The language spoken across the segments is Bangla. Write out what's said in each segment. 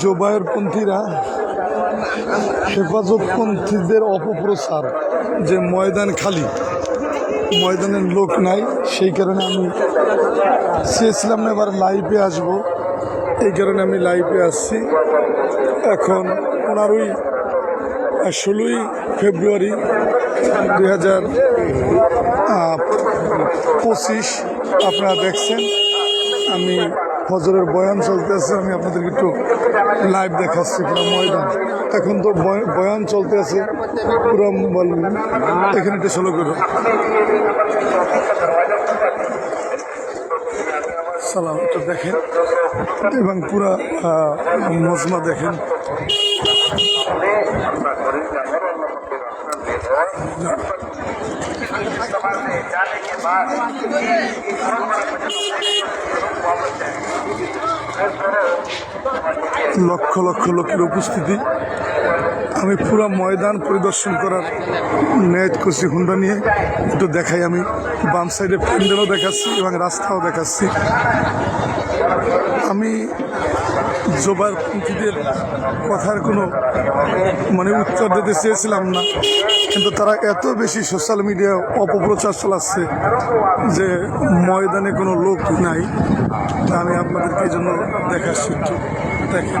জোবায়ের পন্থীরা হেফাজতপন্থীদের অপপ্রচার যে ময়দান খালি, ময়দানের লোক নাই, সেই কারণে আমি চেয়েছিলাম না এবার লাইভে আসব। এই কারণে আমি লাইভে আসছি। এখন পনেরোই, ষোলোই ফেব্রুয়ারি দুই হাজার পঁচিশ, আপনারা দেখছেন। আমি ফজরের বয়ান চলতে আছে আমি আপনাদেরকে একটু লাইভ দেখাচ্ছি পুরো ময়দান। এখন তো বয়- বয়ান চলতে আছে পুরো এখানে একটু স্লো করো। সালাম দেখেন, এবং পুরা মজমা দেখেন। जाने के बाद লক্ষ লক্ষ লোকের উপস্থিতি আমি পুরো ময়দান পরিদর্শন করার ম্যাচ করছি হুন্ডা নিয়ে। একটু দেখাই আমি। বাম সাইডে প্যান্ডেলও দেখাচ্ছি এবং রাস্তাও দেখাচ্ছি। আমি জোবার পন্থীদের কথার কোনো মানে উত্তর দিতে চেয়েছিলাম না। কিন্তু তারা এত বেশি সোশ্যাল মিডিয়া অপপ্রচার চালাচ্ছে যে ময়দানে কোনো লোক নাই। আমি আপনাদেরকে জন্য দেখাচ্ছি একটু। দেখেন।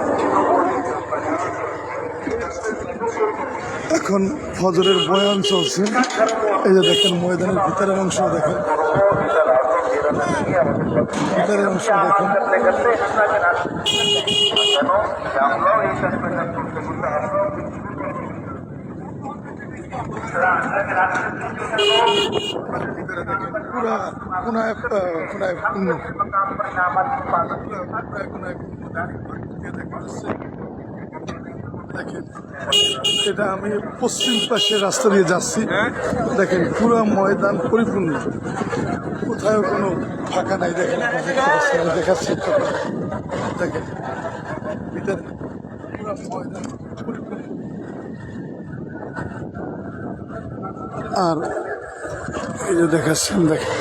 এখন ফজরের বয়ান চলছে। এই যে দেখেন ময়দানের ভিতরের অংশ দেখেন। ভিতরের অংশ দেখেন। পুরা কোনায় কোনায় কোনায় কোনায় কোনায় দেখেন। এটা আমি পশ্চিম পাশের রাস্তা দিয়ে যাচ্ছি। দেখেন পুরো ময়দান পরিপূর্ণ। কোথাও কোনো ফাঁকা নাই দেখেন। দেখাচ্ছি। দেখেন ভিতরে পুরো ময়দান পরিপূর্ণ। আর এই যে দেখাচ্ছেন দেখেন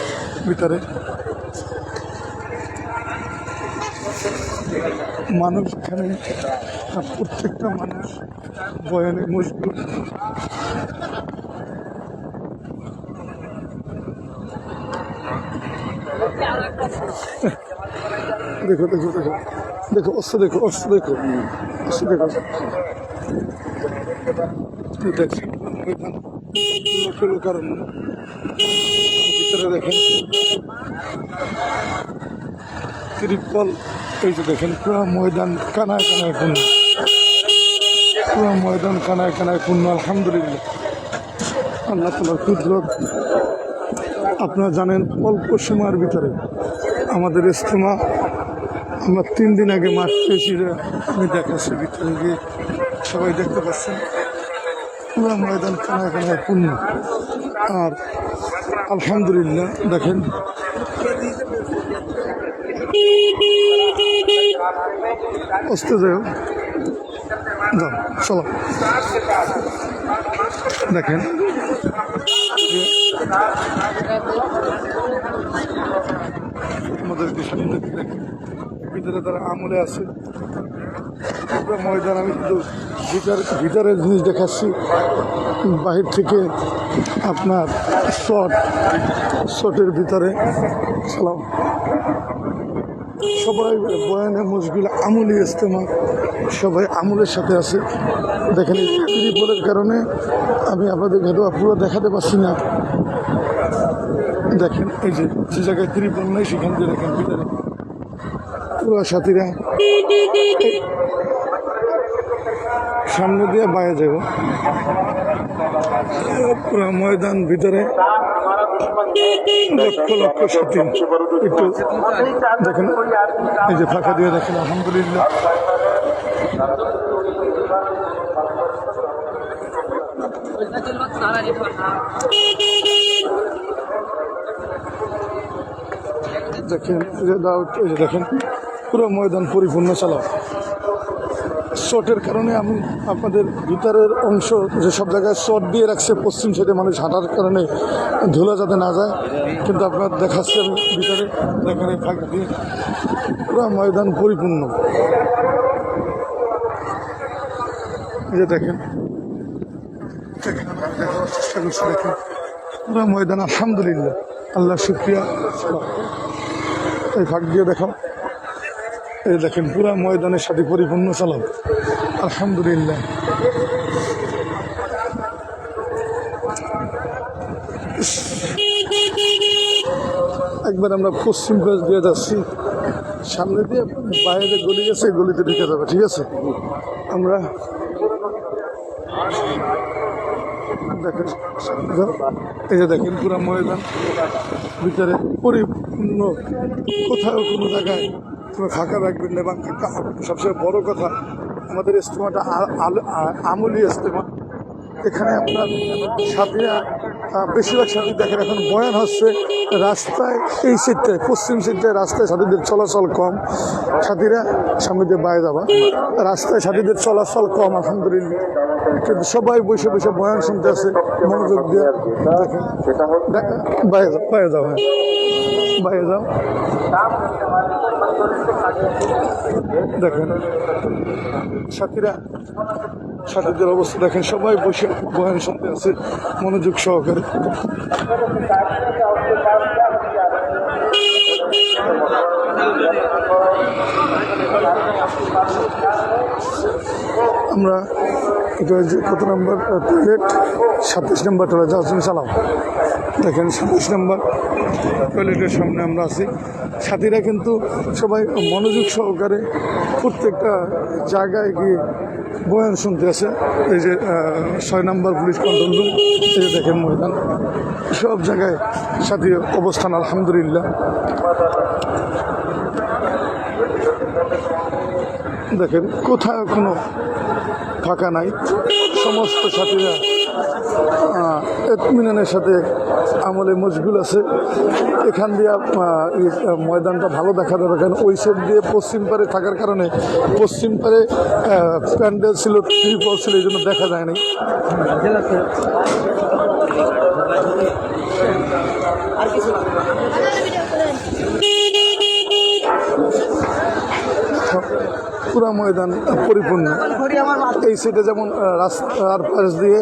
ভিতরে। মানুষ এখানে আর প্রত্যেকটা মানুষ বয়ানে মজবুত দেখো দেখো দেখো দেখো, অস্ত্র দেখো অস্ত্র দেখো দেখো। দেখেন। ত্রিপল, এই যে দেখেন, পুরো ময়দান, কানায় কানায় পূর্ণ পুরো ময়দান কানায় কানায় পূর্ণ আলহামদুলিল্লাহ আল্লাহ তালার কুদরত, আপনারা জানেন অল্প সময়ের ভিতরে আমাদের ইস্তেমা আমরা তিন দিন আগে মাঠ পেয়েছি আমি দেখাচ্ছি ভিতরে গিয়ে সবাই দেখতে পাচ্ছেন। পুরো ময়দান কানায় কানায় পূর্ণ। আর আলহামদুলিল্লাহ, দেখেন। অস্তে যাও যাও। চলো। দেখেন। আমাদের দেশের ভিতরে তারা আমলে আছে। ময়দান আমি শুধু ভিতরে ভিতরের জিনিস দেখাচ্ছি। বাহির থেকে আপনার শট। শটের ভিতরে। সালাম। সবাই বয়ানে মুশকিল আমলি ইস্তেমা সবাই আমলের সাথে আছে। দেখেন ত্রিপলের কারণে আমি আপনাদের ঘাটুয়া পুরো দেখাতে পারছি না। দেখেন এই যে যে জায়গায় ত্রিপল নেই, সেখান থেকে দেখেন ভিতরে। পুরো সাথীরা সামনে দিয়ে বাইরে যাব। পুরো ময়দান ভিতরে। লক্ষ লক্ষ সাথী। একটু দেখেন, এই যে ফাঁকা দিয়ে দেখেন, আলহামদুলিল্লাহ। দেখেন দেখেন, পুরো ময়দান পরিপূর্ণ চালাও। শটের কারণে আমি আপনাদের ভিতরের অংশ যে সব জায়গায় শট দিয়ে রাখছে, পশ্চিম সাইডে মানুষ হাঁটার কারণে ধুলা যাতে না যায়। কিন্তু আপনার দেখাচ্ছে আমি ভিতরে এই ফাঁক দিয়ে পুরো ময়দান পরিপূর্ণ। যে দেখেন। দেখেন, পুরো ময়দান আলহামদুলিল্লাহ। আল্লাহ শুক্রিয়া। এই ফাঁক দিয়ে দেখাও। এই দেখেন পুরা ময়দানের সাথে পরিপূর্ণ চালাও। আলহামদুলিল্লাহ। একবার আমরা পশ্চিম পাশ দিয়ে যাচ্ছি। সামনে দিয়ে বাইরে গলি গেছে গলিতে ঢুকে যাবে ঠিক আছে? আমরা দেখেন এই যে দেখেন পুরা ময়দান ভিতরে পরিপূর্ণ কোথাও কোনো জায়গায় কোনো ফাঁকা রাখবেন না এবং সবচেয়ে বড় কথা আমাদের আ- আমলি ইস্তেমা এখানে আপনার আহ, বেশিরভাগ সাথী দেখেন এখন বয়ান হচ্ছে রাস্তায় এই সিটটায় পশ্চিম সিটটায় রাস্তায় সাথীদের চলাচল কম। সাথীরা সামনে বাইরে যাবা। রাস্তায় সাথীদের চলাচল কম আলহামদুলিল্লাহ। কিন্তু সবাই বসে বসে বয়ান শুনতে আছে মনোযোগ দিয়ে দেখেন। দেখ- বাইরে যাও বাইরে যাও হ্যাঁ। বাইরে যাও। দেখেন, সাথীরা, সাথীদের অবস্থা দেখেন, সবাই বসে বয়ান শুনতে আছে, মনোযোগ সহকারে। আমরা, এটা কত নম্বর সাতাশ নম্বর টয়লেট যাও তুমি চালাও। দেখেন সাতাশ নম্বর টয়লেটের সামনে আমরা আছি। সাথীরা কিন্তু সবাই মনোযোগ সহকারে প্রত্যেকটা জায়গায় গিয়ে বয়ান শুনতে আছে এই যে ছয় নম্বর পুলিশ কন্ট্রোল রুম, এই যে দেখেন ময়দান। সব জায়গায় সাথী অবস্থান, আলহামদুলিল্লাহ। দেখেন কোথায় কোনো ফাঁকা নাই। সমস্ত সাথীরা এতমিনানের সাথে আমলে মশগুল আছে। এখান দিয়ে ময়দানটা ভালো দেখা যাবে, কারণ ওই সাইড দিয়ে পশ্চিম পারে থাকার কারণে পশ্চিম পারে প্যান্ডেল ছিল, ত্রিপল ছিল, এই জন্য দেখা যায় নাই। পুরা ময়দান পরিপূর্ণ। এই সাইডে যেমন রাস্তার পাশ দিয়ে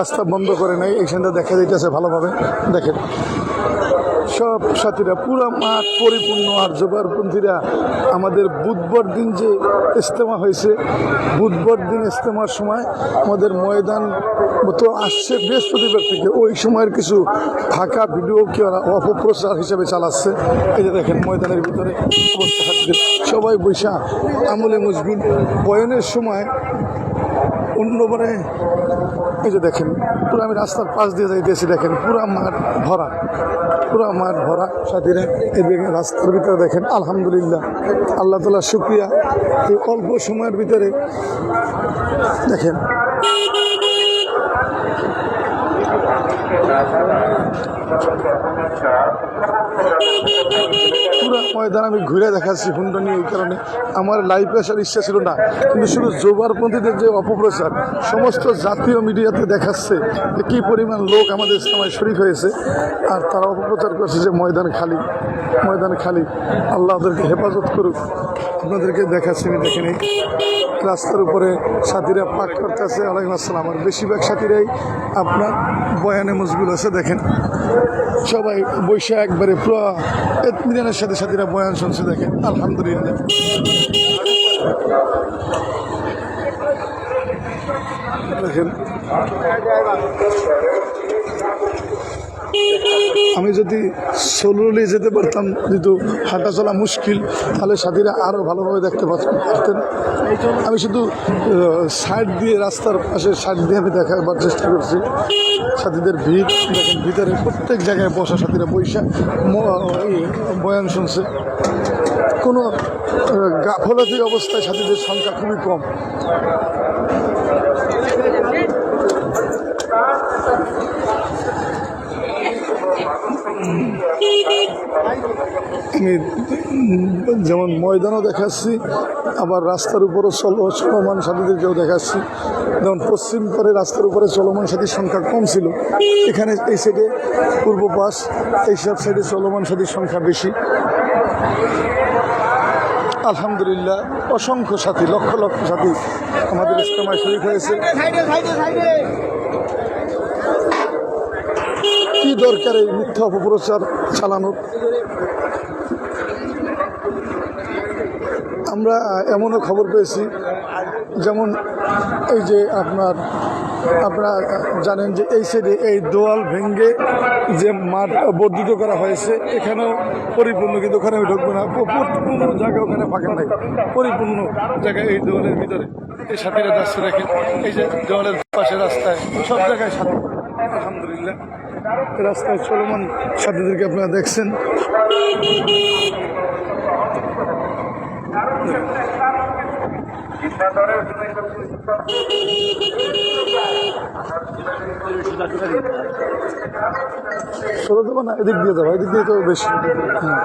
রাস্তা বন্ধ করে নেয় এইখানটা দেখা যাইতেছে ভালোভাবে। দেখেন। সব সাথীরা পুরো মাঠ পরিপূর্ণ আর জোগাড়পন্থীরা আমাদের বুধবার দিন যে ইস্তেমা হয়েছে, বুধবার দিন ইস্তেমার সময় আমাদের ময়দান তো আসছে বৃহস্পতিবার থেকে। ওই সময়ের কিছু ফাঁকা ভিডিও কি ওরা অপপ্রচার হিসেবে চালাচ্ছে? এই যে দেখেন ময়দানের ভিতরে সবাই বৈশা আমলে মজগুল বয়নের সময় অন্যবারে এই যে দেখেন, পুরো আমি রাস্তার পাশ দিয়ে যাইতেছি, দেখেন পুরা মাঠ ভরা। পুরা মাঠ ভরা সাথীরা এদিকে রাস্তার ভিতরে দেখেন, আলহামদুলিল্লাহ। আল্লাহ তালা শুক্রিয়া। এই অল্প সময়ের ভিতরে দেখেন। পুরো ময়দান আমি ঘুরে দেখাচ্ছি হুন্ডা নিয়ে এই কারণে। আমার লাইফে আসার ইচ্ছা ছিল না। কিন্তু শুধু জোবারপন্থীদের যে অপপ্রচার, সমস্ত জাতীয় মিডিয়াতে দেখাচ্ছে যে কী পরিমাণ লোক আমাদের সময় শরীফ হয়েছে। আর তারা অপপ্রচার করছে যে ময়দান খালি ময়দান খালি। আল্লাহ ওদেরকে হেফাজত করুক। আপনাদেরকে দেখাচ্ছি, আমি দেখেন এই রাস্তার উপরে সাথীরা পাক করতেছে। আলাইকুম আসসালাম। আর বেশিরভাগ সাথীরাই আপনার বয়ানে মজগুল আছে, দেখেন। সবাই বৈশা একবারে পুরো এতমিনের সাথে সাথীরা বয়ান শুনছে দেখেন আলহামদুলিল্লাহ। দেখেন। আমি যদি সোলোলি যেতে পারতাম, যেহেতু হাঁটা চলা মুশকিল, তাহলে সাথীরা আরও ভালোভাবে দেখতে পারত- পারতেন। আমি শুধু সাইড দিয়ে, রাস্তার পাশে সাইড দিয়ে আমি দেখাবার চেষ্টা করছি। সাথীদের ভিড়, দেখেন ভিতরে প্রত্যেক জায়গায় বসা সাথীরা বৈশা বয়ান শুনছে। কোনো গাফলতি অবস্থায় সাথীদের সংখ্যা খুবই কম। আমি যেমন ময়দানও দেখাচ্ছি, আবার রাস্তার উপরও চল চলমান সাথীদেরকেও দেখাচ্ছি। যেমন পশ্চিম করে রাস্তার উপরে চলমান সাথীর সংখ্যা কম ছিল। এখানে এই সাইডে পূর্ব পাশ এইসব সাইডে চলমান সাথীর সংখ্যা বেশি। আলহামদুলিল্লাহ, অসংখ্য সাথী, লক্ষ লক্ষ সাথী আমাদের ইস্তেমায় শরীর হয়েছে। কি দরকার এই মিথ্যা অপপ্রচার চালানোর? আমরা এমনও খবর পেয়েছি, যেমন এই যে আপনার, আপনারা জানেন যে এই সাইডে এই দোয়াল ভেঙ্গে যে মাঠ বর্ধিত করা হয়েছে, এখানেও পরিপূর্ণ, কিন্তু ওখানে ঢুকবে না। পরিপূর্ণ জায়গা ওখানে ফাঁকা নাই। পরিপূর্ণ জায়গায় এই দেওয়ালের ভিতরে। এই সাথীরা যাচ্ছে দেখেন এই যে দেওয়ালের পাশে রাস্তায় সব জায়গায় সাথী। আলহামদুলিল্লাহ। রাস্তায় চলমান সাথীদেরকে আপনারা দেখছেন। না এদিক দিয়ে যাব এদিক দিয়ে তো বেশি। হ্যাঁ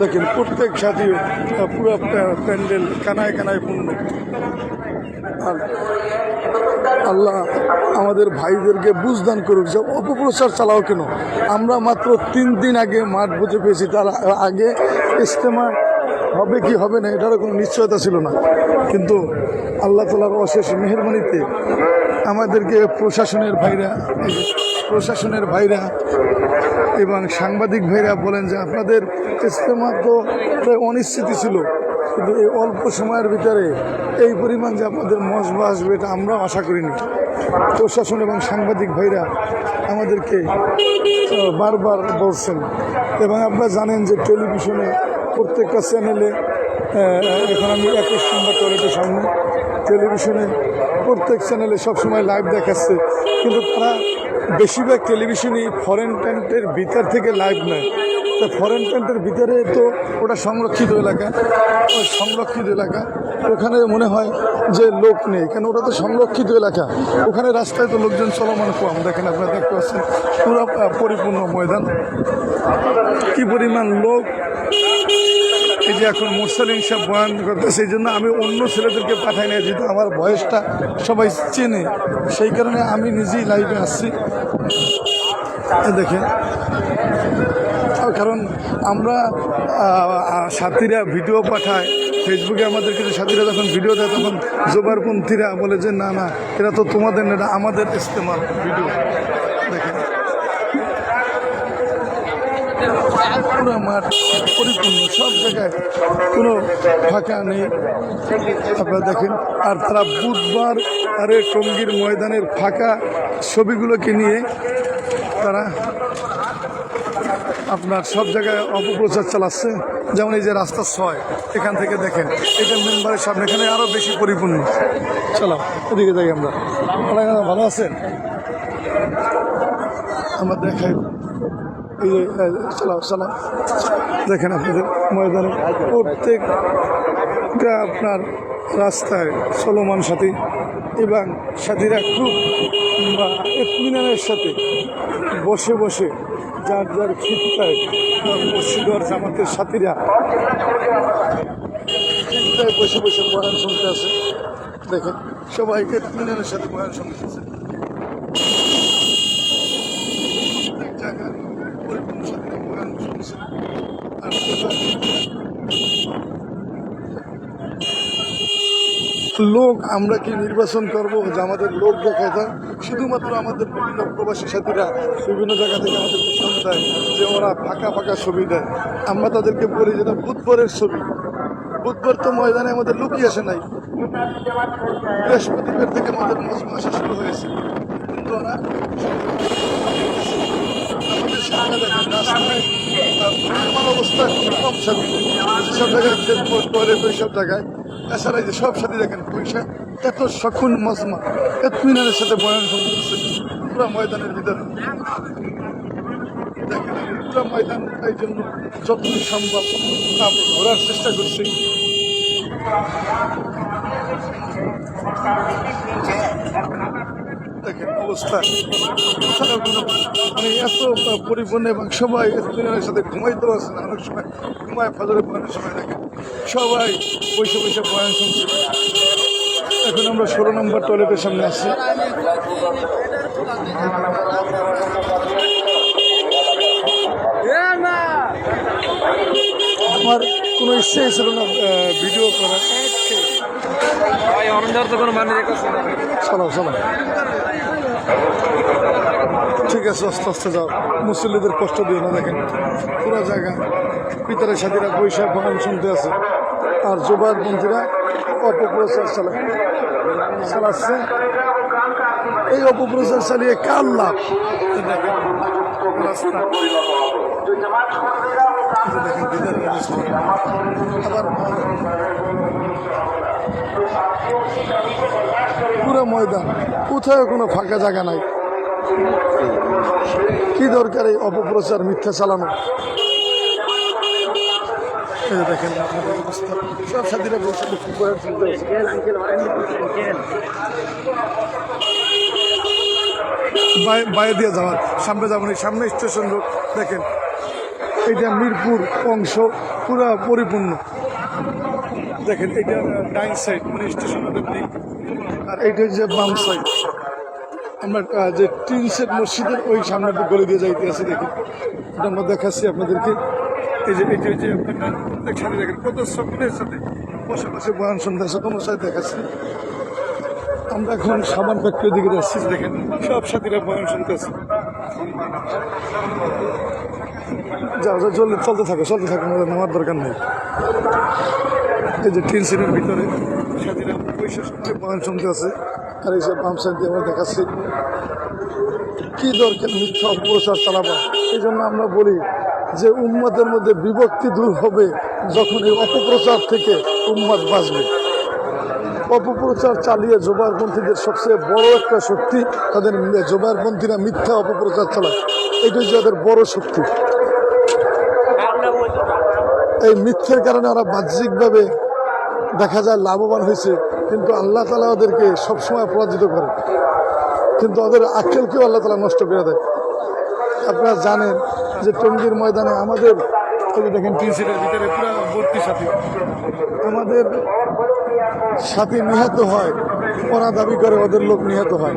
দেখেন, প্রত্যেক সাথী পুরো প্যা- প্যান্ডেল, কানায় কানায় পূর্ণ। আর আল্লাহ আমাদের ভাইদেরকে বুঝদান করুক যে অপপ্রচার চালাও কেন? আমরা মাত্র তিন দিন আগে মাঠ বুঝে পেয়েছি, তার আগে ইজতেমা হবে কি হবে না, এটারও কোনো নিশ্চয়তা ছিল না। কিন্তু আল্লাহ তালার অশেষ মেহরবানিতে আমাদেরকে প্রশাসনের ভাইরা প্রশাসনের ভাইরা এবং সাংবাদিক ভাইরা বলেন যে আপনাদের ইজতেমা তো অনিশ্চিতি ছিল। কিন্তু এই অল্প সময়ের ভিতরে এই পরিমাণ যে আপনাদের মজবা আসবে এটা আমরাও আশা করিনি। প্রশাসন এবং সাংবাদিক ভাইরা আমাদেরকে বারবার বলছেন। এবং আপনারা জানেন যে টেলিভিশনে প্রত্যেকটা চ্যানেলে এখন আমি একুশ নম্বর টয়লেটের সামনে, টেলিভিশনে প্রত্যেক চ্যানেলে সবসময় লাইভ দেখাচ্ছে, কিন্তু তারা বেশিরভাগ টেলিভিশনই ফরেন টেন্টের ভিতর থেকে লাইভ নেয়। তো ফরেন টেন্টের ভিতরে তো ওটা সংরক্ষিত এলাকা সংরক্ষিত এলাকা। ওখানে মনে হয় যে লোক নেই, কেন ওটা তো সংরক্ষিত এলাকা। ওখানে রাস্তায় তো লোকজন চলমান কম। দেখেন আপনারা দেখতে পাচ্ছেন, পুরো পরিপূর্ণ ময়দান। কি পরিমাণ লোক। এই যে এখন মুরসালিন সাহেব বয়ান করতেছে এই জন্য আমি অন্য ছেলেদেরকে পাঠাই না যেহেতু আমার বয়সটা সবাই চেনে। সেই কারণে আমি নিজেই লাইভে আসছি। দেখেন। কারণ আমরা সাথীরা ভিডিও পাঠায়। ফেসবুকে আমাদের কিছু সাথীরা যখন ভিডিও দেয়, তখন জোবারপন্থীরা বলে যে, না না এটা তো তোমাদের না, এটা আমাদের ইস্তেমাল ভিডিও দেখেন পুরো পরিপূর্ণ সব জায়গায় কোনো ফাঁকা নেই। আপনারা দেখেন, আর তারা বুধবার আরে টঙ্গীর ময়দানের ফাঁকা ছবিগুলোকে নিয়ে তারা আপনার সব জায়গায় অপপ্রচার চালাচ্ছে। যেমন এই যে রাস্তা ছয়, এখান থেকে দেখেন, এটা মেম্বারের সামনে, এখানে আরও বেশি পরিপূর্ণ। চলো, এদিকে যাই আমরা। ভালো আছেন? আমরা দেখাই। এই যে এই যে, চালাও চালাও দেখেন আপনাদের ময়দানে প্রত্যেকটা আপনার রাস্তায় চলমান সাথী এবং সাথীরা খুব বা এতমিনানের সাথে বসে বসে যার যার খিত্তায় মসজিদর জামাতের সাথীরা খিত্তায় বসে বসে বয়ান শুনতে আছে দেখেন সবাইকে মিনারের সাথে বয়ান শুনতেছে প্রত্যেক জায়গায় পরিপূর্ণ সাথে বয়ান শুনছে আর লোক আমরা কি নির্বাচন করব? যে আমাদের লোক যায়। শুধুমাত্র আমাদের বিভিন্ন প্রবাসী সাথীরা বিভিন্ন জায়গা থেকে আমাদের ফোন দেয় যে ওরা ফাঁকা ফাঁকা ছবি দেয়। আমরা তাদেরকে বলি যেটা বুধবারের ছবি। বুধবার তো ময়দানে আমাদের লুকিয়ে আসে নাই। বৃহস্পতিবার থেকে আমাদের মৌসুম আসা শুরু হয়েছে। কিন্তু ওরা আমাদের আহ, অবস্থা কম সাথী যেসব জায়গায় ফেসবুক করে ওই সব জায়গায় এছাড়া যে সব সাথী দেখেন পয়সা এত সখুন মজমা এতমিনারের সাথে বয়ান শুনতেছে পুরো ময়দানের ভিতরে পুরো ময়দান এই জন্য যতদূর সম্ভব আমরা ঘোরার চেষ্টা করছি দেখেন অবস্থা। মানে এত পরিপূর্ণ এবং সবাই এতদিনের সাথে ঘুমাইতে পারছে না। অনেক সময় ঘুমায় ফজরে পড়ানোর সময় দেখেন সবাই বসে বসে বয়ান শুনছে এখন আমরা ষোলো নম্বর টয়লেটের সামনে আছি। আমার কোনো ইচ্ছাই ছিল না ভিডিও না চলো চলো। ঠিক আছে, আস্তে আস্তে যাও। মুসল্লিদের কষ্ট দিও না দেখেন। পুরো জায়গা। পিতারের সাথীরা বৈশাখ ভগবান শুনতে আছে। আর জোবাদ মন্ত্রীরা অপপ্রচার চালায়। চালাচ্ছে। এই অপপ্রচার চালিয়ে কার লাভ? আবার পুরো ময়দান। কোথাও কোনো ফাঁকা জায়গা নাই। কি দরকার এই অপপ্রচার, মিথ্যা চালানো? দেখেন সব বাইরে দিয়ে যাওয়ার। সামনে যাবেন সামনে স্টেশন রোড। দেখেন এটা মিরপুর অংশ, পুরা পরিপূর্ণ। দেখেন, এটা ডাইন সাইড মানে স্টেশন রোডের দিক। আর এইটা হচ্ছে বাম সাইড, আমরা যে টিন সেট মসজিদের ওই সামনের গলি দিয়ে যাইতে আছি, দেখেন। এটা আমরা দেখাচ্ছি আপনাদেরকে। এই যে এটা যে আপনার সাথে দেখেন, কত সকলের সাথে বসে বসে বয়ান আছে তোমার সাথে দেখাচ্ছি। আমরা এখন সাবান ফ্যাক্টরির দিকে যাচ্ছি, দেখেন, সব সাথীরা বয়ান শুনতেছে যাও যাও, চলতে চলতে থাকো চলতে থাকো নামার দরকার নেই। এই যে টিন সিটের ভিতরে বয়ান আছে আর এই সব বাম সাইড আমরা দেখাচ্ছি কি দরকার মিথ্যা অপপ্রচার চালাবো এই জন্য আমরা বলি যে উম্মতের মধ্যে বিভক্তি দূর হবে যখন এই অপপ্রচার থেকে উম্মত বাঁচবে। অপপ্রচার চালিয়ে জোবারপন্থীদের সবচেয়ে বড় একটা শক্তি তাদের জোবারপন্থীরা মিথ্যা অপপ্রচার চালায়। এটাই যে তাদের বড় শক্তি। এই মিথ্যের কারণে ওরা বাহ্যিকভাবে দেখা যায় লাভবান হয়েছে, কিন্তু আল্লাহ তালা ওদেরকে সবসময় পরাজিত করে। কিন্তু ওদের আক্কেলকেও আল্লাহ তালা নষ্ট করে দেয়। আপনারা জানেন যে টঙ্গীর ময়দানে আমাদের দেখেন ভিতরে পুরো ভর্তি আমাদের সাথী নিহত হয় ওরা দাবি করে ওদের লোক নিহত হয়।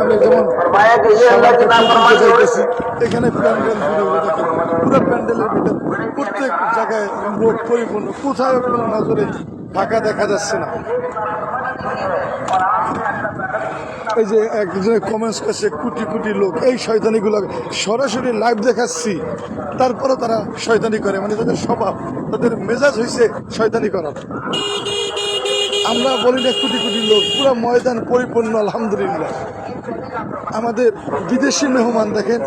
আমি যেমন এখানে প্যান্ডেল পুরো প্যান্ডেলের ভিতরে প্রত্যেক জায়গায় পরিপূর্ণ। কোথাও কোনো নজরে ফাঁকা দেখা যাচ্ছে না। এই যে একজনে কমেন্টস করছে, কোটি কোটি লোক, এই শয়তানিগুলো সরাসরি লাইভ দেখাচ্ছি। তারপরে তারা শয়তানি করে মানে তাদের স্বভাব, তাদের মেজাজ হয়েছে শয়তানি করার আমরা বলি না কোটি কোটি লোক। পুরো ময়দান পরিপূর্ণ, আলহামদুলিল্লাহ। আমাদের বিদেশি মেহমান দেখেন,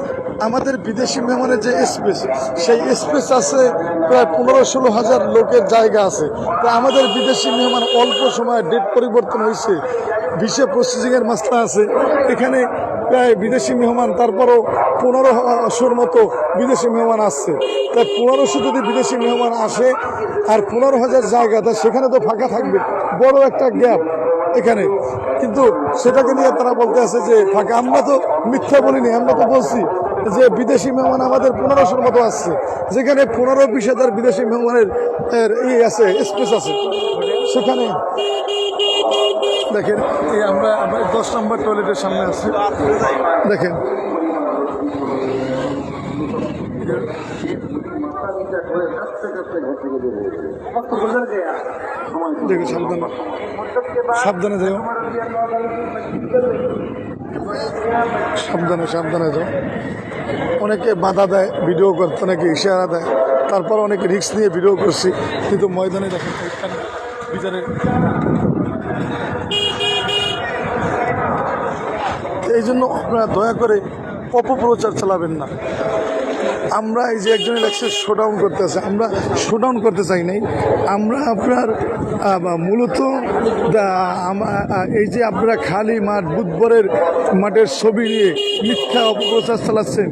আমাদের বিদেশি মেহমানের যে স্পেস সেই স্পেস আছে প্রায় পনেরো ষোলো হাজার লোকের জায়গা আছে। তো আমাদের বিদেশি মেহমান অল্প সময়ে ডেট পরিবর্তন হয়েছে। বিশ্ব প্রসেসিংয়ের মাস্টার আছে। এখানে প্রায় বিদেশি মেহমান, তারপরও পনেরো পনেরোশোর মতো বিদেশি মেহমান আসছে। তাই পনেরোশো যদি বিদেশি মেহমান আসে আর পনেরো হাজার জায়গা, তা সেখানে তো ফাঁকা থাকবে। বড় একটা গ্যাপ এখানে। কিন্তু সেটাকে নিয়ে তারা বলতে আছে যে, ফাঁকা। আমরা তো মিথ্যা বলিনি, আমরা তো বলছি যে বিদেশি মেহমান আমাদের পনেরোশোর মতো আসছে। যেখানে পনেরো বিশ হাজার বিদেশি মেহমানের ই আছে স্পেস আছে। সেখানে দেখেন, এই আমরা আমরা দশ নম্বর টয়লেটের সামনে আছি। দেখেন। দেখো সাবধানে। সাবধানে যাও। সাবধানে সাবধানে যাও। অনেকে বাধা দেয় ভিডিও করতে অনেকে ইশারা দেয়। তারপর অনেকে রিস্ক নিয়ে ভিডিও করছি। কিন্তু ময়দানে দেখেন ভিতরে এই জন্য আপনারা দয়া করে অপপ্রচার চালাবেন না। আমরা এই যে একজন ইলেকশন শোডাউন করতেছে আমরা শোডাউন করতে চাই নাই। আমরা আপনার মূলত এই যে আপনারা খালি মাঠ, বুধবারের মাঠের ছবি নিয়ে মিথ্যা অপপ্রচার চালাচ্ছেন,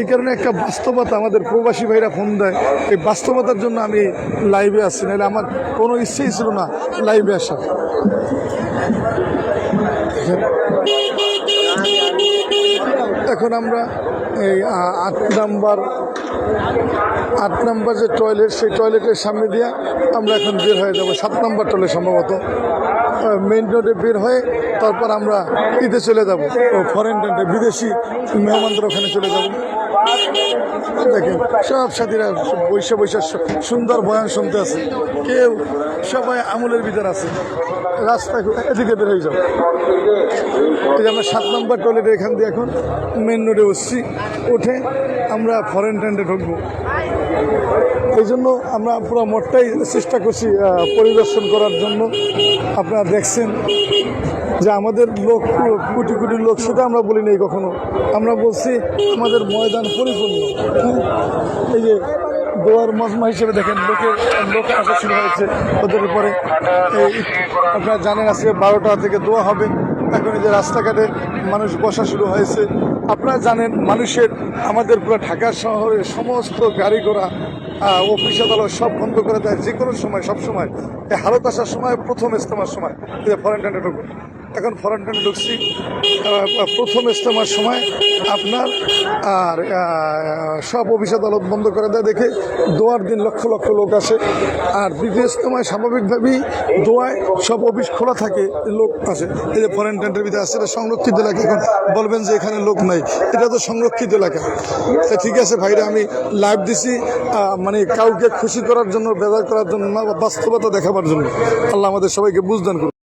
এই কারণে একটা বাস্তবতা আমাদের প্রবাসী ভাইরা ফোন দেয়। এই বাস্তবতার জন্য আমি লাইভে আসছি নাহলে আমার কোনো ইচ্ছেই ছিল না লাইভে আসার। এখন আমরা এই আট নাম্বার আট নাম্বার যে টয়লেট সেই টয়লেটের সামনে দিয়ে আমরা এখন বের হয়ে যাব। সাত নাম্বার টয়লেট সম্ভবত। মেইন রোডে বের হয়ে তারপর আমরা ঈদে চলে যাব। ফরেন টেন্টে বিদেশি মেহমানদের ওখানে চলে যাব। দেখেন, সব সাথীরা বৈশা বৈশা সুন্দর বয়ান শুনতে আছে। কেউ, সবাই আমলের ভিতর আছে। রাস্তা এদিকে বের হয়ে যাও। এই আমরা সাত নম্বর টয়লেটে এখান দিয়ে এখন মেন রোডে উঠছি। উঠে আমরা ফরেন টেন্টে ঢুকবো। এই জন্য আমরা পুরো মঠটাই চেষ্টা করছি পরিদর্শন করার জন্য। আপনারা দেখছেন যে আমাদের লোক কোটি কোটি লোক, সেটা আমরা বলি নাই কখনো। আমরা বলছি আমাদের ময়দান পরিপূর্ণ। হ্যাঁ? এই যে দোয়ার মজমা হিসেবে দেখেন লোকের লোক আসা শুরু হয়েছে ওদের উপরে। আপনারা জানেন আজকে বারোটা থেকে দোয়া হবে। এখন এই যে রাস্তাঘাটে মানুষ বসা শুরু হয়েছে। আপনারা জানেন, মানুষের, আমাদের পুরো ঢাকা শহরের সমস্ত গাড়ি ঘোড়া অফিস, আদালত সব বন্ধ করে দেয়। যে কোনো সময়, সব সময়। হালত আসার সময়, প্রথম ইস্তেমার সময়। ফরেন টেন্টে ঢুকবো এখন ফরেন টেন্টে ঢুকছি প্রথম ইস্তেমার সময় আপনার আর সব অফিস আদালত বন্ধ করে দেয়। দেখে দোয়ার দিন লক্ষ লক্ষ লোক আসে। আর দ্বিতীয় ইস্তেমায় স্বাভাবিকভাবেই দোয়ায় সব অফিস খোলা থাকে, লোক আসে। এই যে ফরেন টেন্টের ভিতরে আসছে, এটা সংরক্ষিত এলাকা। এখন বলবেন যে এখানে লোক নাই। এটা তো সংরক্ষিত এলাকা। তা ঠিক আছে ভাইরা, আমি লাইভ দিছি মানে কাউকে খুশি করার জন্য, বেজার করার জন্য বাস্তবতা দেখাবার জন্য। আল্লাহ আমাদের সবাইকে বুঝদান করুন